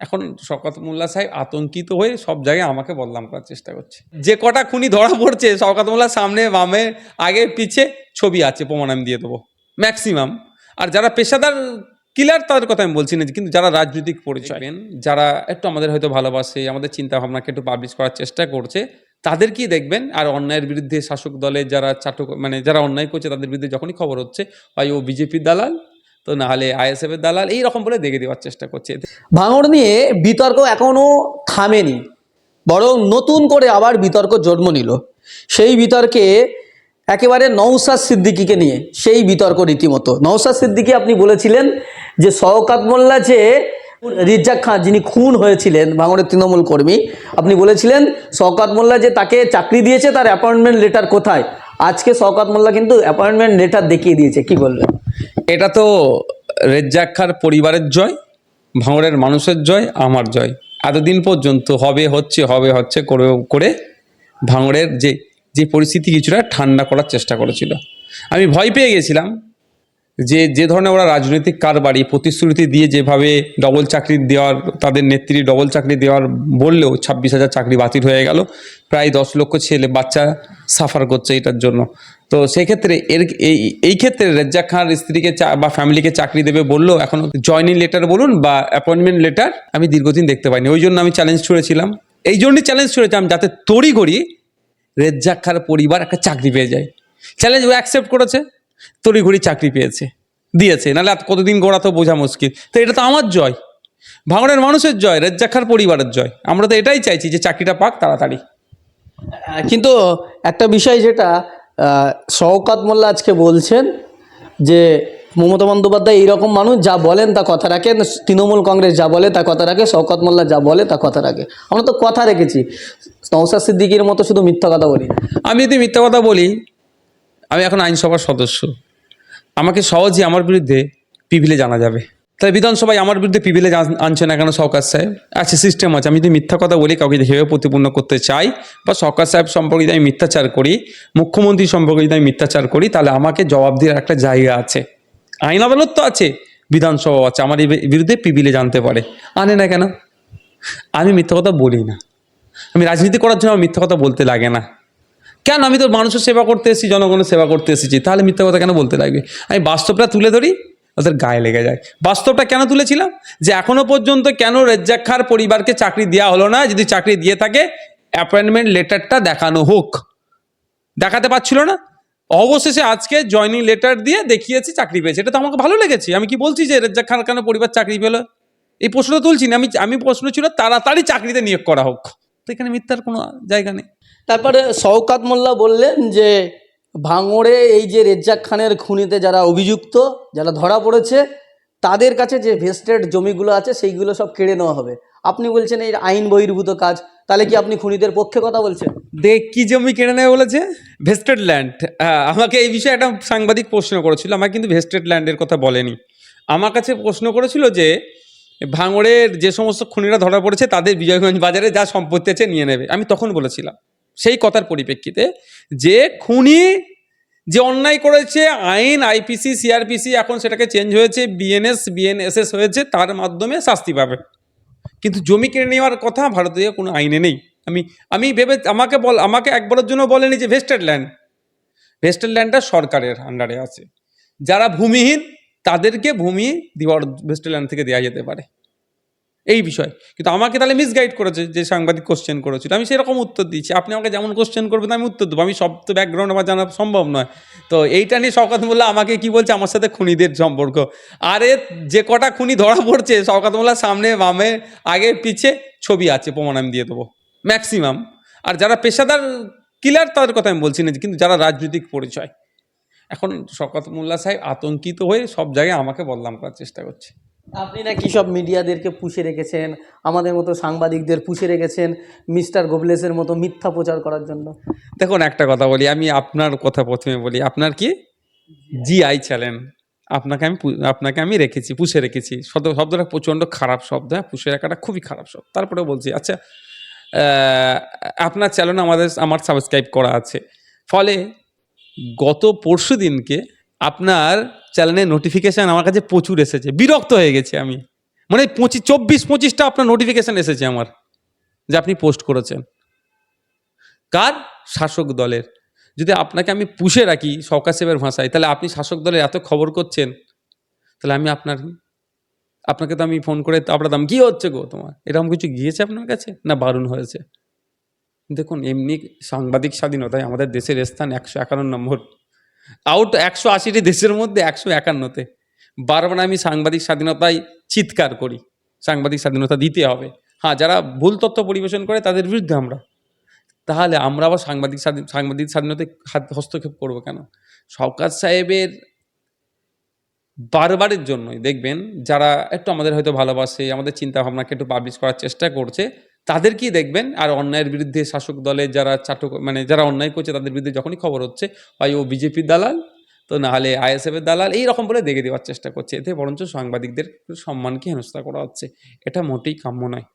এখন শকত মোল্লা সাহেব আতঙ্কিত হয়ে সব জায়গায় আমাকে বদনাম করার চেষ্টা করছে। যে কটা খুনি ধরা পড়ছে শওকত মোল্লার সামনে বামে আগে পিছে ছবি আছে প্রমাণ আমি দিয়ে দেবো। ম্যাক্সিমাম আর যারা পেশাদার কিলার তাদের কথা আমি বলছি না কিন্তু যারা রাজনৈতিক পরিচয় নেন, যারা একটু আমাদের হয়তো ভালোবাসে আমাদের চিন্তা ভাবনাকে একটু পাবলিশ করার চেষ্টা করছে তাদেরকেই দেখবেন। আর অন্যায়ের বিরুদ্ধে শাসক দলের যারা চাটক মানে যারা অন্যায় করছে তাদের বিরুদ্ধে যখনই খবর হচ্ছে হয় ও বিজেপির দালাল তো না হলে আইএসএফ এর দালাল এইরকম বলে দেখে দেওয়ার চেষ্টা করছে। ভাঙড় নিয়ে বিতর্ক এখনও থামেনি, বরং নতুন করে আবার বিতর্ক জন্ম নিল। সেই বিতর্কে একেবারে নৌসাদ সিদ্দিকিকে নিয়ে সেই বিতর্ক রীতিমতো। নৌসাদ সিদ্দিকি আপনি বলেছিলেন যে শওকাত মোল্লা যে রিজ্জাক খান, যিনি খুন হয়েছিলেন ভাঙড়ের তৃণমূল কর্মী, আপনি বলেছিলেন শওকাত মোল্লা যে তাকে চাকরি দিয়েছে তার অ্যাপয়েন্টমেন্ট লেটার কোথায়? আজকে শওকাত মোল্লা কিন্তু অ্যাপয়েন্টমেন্ট লেটার দেখিয়ে দিয়েছে, কি বলবেন? এটা তো রেজ্জাক খার পরিবারের জয়, ভাঙড়ের মানুষের জয়, আমার জয়। এতদিন পর্যন্ত হবে, হচ্ছে হবে, হচ্ছে করে করে ভাঙড়ের যে যে পরিস্থিতি কিছুটা ঠান্ডা করার চেষ্টা করেছিল। আমি ভয় পেয়ে গেছিলাম যে যে ধরনের ওরা রাজনৈতিক কারবারি, প্রতিশ্রুতি দিয়ে যেভাবে ডবল চাকরি দেওয়ার, তাদের নেত্রী ডবল চাকরি দেওয়ার বললেও ছাব্বিশ হাজার চাকরি বাতিল হয়ে গেল। প্রায় দশ লক্ষ ছেলে বাচ্চা সাফার করছে এটার জন্য। তো সেক্ষেত্রে এর এই এই ক্ষেত্রে রেজ্জাক খান স্ত্রীকে বা ফ্যামিলিকে চাকরি দেবে বলল, এখন জয়নিং লেটার বলুন বা অ্যাপয়েন্টমেন্ট লেটার আমি দীর্ঘদিন দেখতে পাইনি। ওই জন্য আমি চ্যালেঞ্জ ছুড়েছিলাম। এই জন্যই চ্যালেঞ্জ ছুড়েছিলাম যাতে তড়িঘড়ি রেজ্জাক খার পরিবার একটা চাকরি পেয়ে যায়। চ্যালেঞ্জ ও অ্যাকসেপ্ট করেছে, তড়িঘড়ি চাকরি পেয়েছে, দিয়েছে। নাহলে কতদিন গোড়া তো বোঝা মুশকিল। তো এটা তো আমার জয়। ভাঙড়ের মানুষের জয়, রেজ্জাক খার পরিবারের জয়। আমরা তো এটাই চাইছি যে চাকরিটা পাক তাড়াতাড়ি। কিন্তু একটা বিষয় যেটা শওকাত মোল্লা আজকে বলছেন যে মমতা বন্দ্যোপাধ্যায় এইরকম মানুষ, যা বলেন তা কথা রাখেন তৃণমূল কংগ্রেস যা বলে তা কথা রাখে, শওকত মোল্লা যা বলে তা কথা রাখে। আমরা তো কথা রেখেছি। নৌসাদ সিদ্দিকির মতো শুধু মিথ্যা কথা বলি আমি যদি মিথ্যা কথা বলি, আমি এখন আইনসভার সদস্য। আমাকে সহজেই আমার বিরুদ্ধে পিভিলে জানা যাবে। তাই বিধানসভায় আমার বিরুদ্ধে পিভিলে জান- আনছে না কেন সরকার সাহেব? আচ্ছা সিস্টেম আছে, আমি যদি মিথ্যা কথা বলি, কাউকে দেখে প্রতিপূর্ণ করতে চাই, বা সরকার সাহেব সম্পর্কে যদি আমি মিথ্যাচার করি, মুখ্যমন্ত্রী সম্পর্কে যদি আমি মিথ্যাচার করি, তাহলে আমাকে জবাব দেওয়ার একটা জায়গা আছে। আইন আদালত তো আছে বিধানসভা আছে, আমার এই বিরুদ্ধে পিভিলে জানতে পারে। আনে না কেন? আমি মিথ্যা কথা বলি না। আমি রাজনীতি করার জন্য আমার মিথ্যা কথা বলতে লাগে না। কেন? আমি তো মানুষের সেবা করতে এসেছি, জনগণের সেবা করতে এসেছি, তাহলে মিথ্যা কথা কেন বলতে লাগবে? আমি বাস্তবটা তুলে ধরি ওদের গায়ে লেগে যায়। বাস্তবটা কেন তুলেছিলাম? যে এখনও পর্যন্ত কেন রেজ্জাক খার পরিবারকে চাকরি দেওয়া হলো না? যদি চাকরি দিয়ে থাকে অ্যাপয়েন্টমেন্ট লেটারটা দেখানো হোক। দেখাতে পারছিল না? অবশেষে আজকে জয়নিং লেটার দিয়ে দেখিয়েছি চাকরি পেয়েছে। এটা তো আমাকে ভালো লেগেছে। আমি কি বলছি যে রেজ্জাক খান কেন পরিবার চাকরি পেল? এই প্রশ্নটা তুলছি না। আমি আমি প্রশ্ন ছিল তাড়াতাড়ি চাকরিতে নিয়োগ করা হোক। তো এখানে মিথ্যার কোনো জায়গা নেই। তারপরে শওকাত মোল্লা বললেন যে ভাঙড়ে এই যে রেজ্জাক খানের খুনিতে যারা অভিযুক্ত যারা ধরা পড়েছে তাদের কাছে যে ভেস্টেড জমিগুলো আছে সেইগুলো সব কেড়ে নেওয়া হবে। আপনি বলছেন এই আইন বহির্ভূত কাজ তাহলে কি আপনি খুনিদের পক্ষে কথা বলছেন? দেখ কি জমি কেড়ে নেবে বলেছে? Vested land. আমাকে এই বিষয়ে একটা সাংবাদিক প্রশ্ন করেছিল আমাকে কিন্তু ভেস্টেড ল্যান্ডের কথা বলেনি। আমার কাছে প্রশ্ন করেছিল যে ভাঙড়ের যে সমস্ত খুনিরা ধরা পড়েছে তাদের বিজয়গঞ্জ বাজারে যা সম্পত্তি আছে নিয়ে নেবে। আমি তখন বলেছিলাম। সেই কথার পরিপ্রেক্ষিতে যে খুনি যে অন্যায় করেছে, আইন, আইপিসি, সিআরপিসি, এখন সেটাকে চেঞ্জ হয়েছে, বিএনএস, বিএনএসএস হয়েছে, তার মাধ্যমে শাস্তি পাবে। কিন্তু জমি কেড়ে নেওয়ার কথা ভারতীয় কোনো আইনে নেই। আমি আমি ভেবে, আমাকে বল, আমাকে একবারের জন্য বলেনি যে ভেস্টেড ল্যান্ড। ভেস্টেড ল্যান্ডটা সরকারের আন্ডারে আছে। যারা ভূমিহীন, তাদেরকে ভূমি দেওয়ার ভেস্টেড ল্যান্ড থেকে দেওয়া যেতে পারে। এই বিষয়। কিন্তু আমাকে তাহলে মিসগাইড করেছে যে সাংবাদিক কোশ্চেন করেছিল। আমি সেরকম উত্তর দিচ্ছি। আপনি আমাকে যেমন কোশ্চেন করবেন, আমি উত্তর দেবো। আমি সব তো ব্যাকগ্রাউন্ড আমার জানা সম্ভব নয়। তো এইটা নিয়ে শওকাত মোল্লা আমাকে কি বলছে? আমার সাথে খুনিদের সম্পর্ক। আরে যে কটা খুনি ধরা পড়ছে, শওকাত মোল্লার সামনে বামে, আগে পিছে ছবি আছে, প্রমাণ আমি দিয়ে দেবো। ম্যাক্সিমাম আর যারা পেশাদার কিলার তাদের কথা আমি বলছি না কিন্তু যারা রাজনৈতিক পরিচয়। এখন শওকত মোল্লা সাহেব আতঙ্কিত হয়ে সব জায়গায় আমাকে বদনাম করার চেষ্টা করছে। আপনি না কি সব মিডিয়াদেরকে পুষে রেখেছেন? আমাদের মতো সাংবাদিকদের পুষে রেখেছেন মিস্টার গোবলেসের মতো মিথ্যা প্রচার করার জন্য। দেখুন, একটা কথা বলি, আমি আপনার কথা প্রথমে বলি, আপনার কি? জিআই চ্যানেল আপনাকে আমি আপনাকে আমি রেখেছি, পুষে রেখেছি। শব্দ, শব্দটা প্রচণ্ড খারাপ শব্দ হ্যাঁ পুষে রাখাটা খুবই খারাপ শব্দ। তারপরে বলছি আচ্ছা আপনার চ্যানেল আমাদের, আমার সাবস্ক্রাইব করা আছে। ফলে গত পরশু দিনকে আপনার চ্যানেলের নোটিফিকেশান আমার কাছে প্রচুর এসেছে। বিরক্ত হয়ে গেছি আমি। মানে পঁচিশ, চব্বিশ, পঁচিশটা আপনার নোটিফিকেশান এসেছে আমার, যে আপনি পোস্ট করেছেন। কার? শাসক দলের। যদি আপনাকে আমি পুষে রাখি সকাশেবের ভাষায়, তাহলে আপনি শাসক দলের এত খবর করছেন, তাহলে আমি আপনার, আপনাকে তো আমি ফোন করে দাম কী হচ্ছে গো তোমার? এরকম কিছু গিয়েছে আপনার কাছে? না বারণ হয়েছে? দেখুন, এমনি সাংবাদিক স্বাধীনতায় আমাদের দেশের স্থান একশো একান্ন নম্বর আউট একশো আশিটি দেশের মধ্যে একশো একান্নতে। বারবার আমি সাংবাদিক স্বাধীনতায় চিৎকার করি। সাংবাদিক স্বাধীনতা দিতে হবে। হ্যাঁ যারা ভুল তথ্য পরিবেশন করে তাদের বিরুদ্ধে আমরা। তাহলে আমরা আবার সাংবাদিক সাংবাদিক স্বাধীনতায় হাত- হস্তক্ষেপ করব কেন? শওকাত সাহেবের বারবারের জন্যই, দেখবেন, যারা একটু আমাদের হয়তো ভালোবাসে, আমাদের চিন্তা ভাবনাকে একটু পাবলিশ করার চেষ্টা করছে তাদেরকেই দেখবেন। আর অন্যায়ের বিরুদ্ধে শাসক দলে যারা চাটক মানে যারা অন্যায় করছে তাদের বিরুদ্ধে যখনই খবর হচ্ছে, হয় ও বিজেপির দালাল, তো নাহলে আইএসএফের দালাল, এই রকম বলে দেখে দেওয়ার চেষ্টা করছে। এতে বরঞ্চ সাংবাদিকদের সম্মানকে হেনস্থা করা হচ্ছে। এটা মোটেই কাম্য নয়।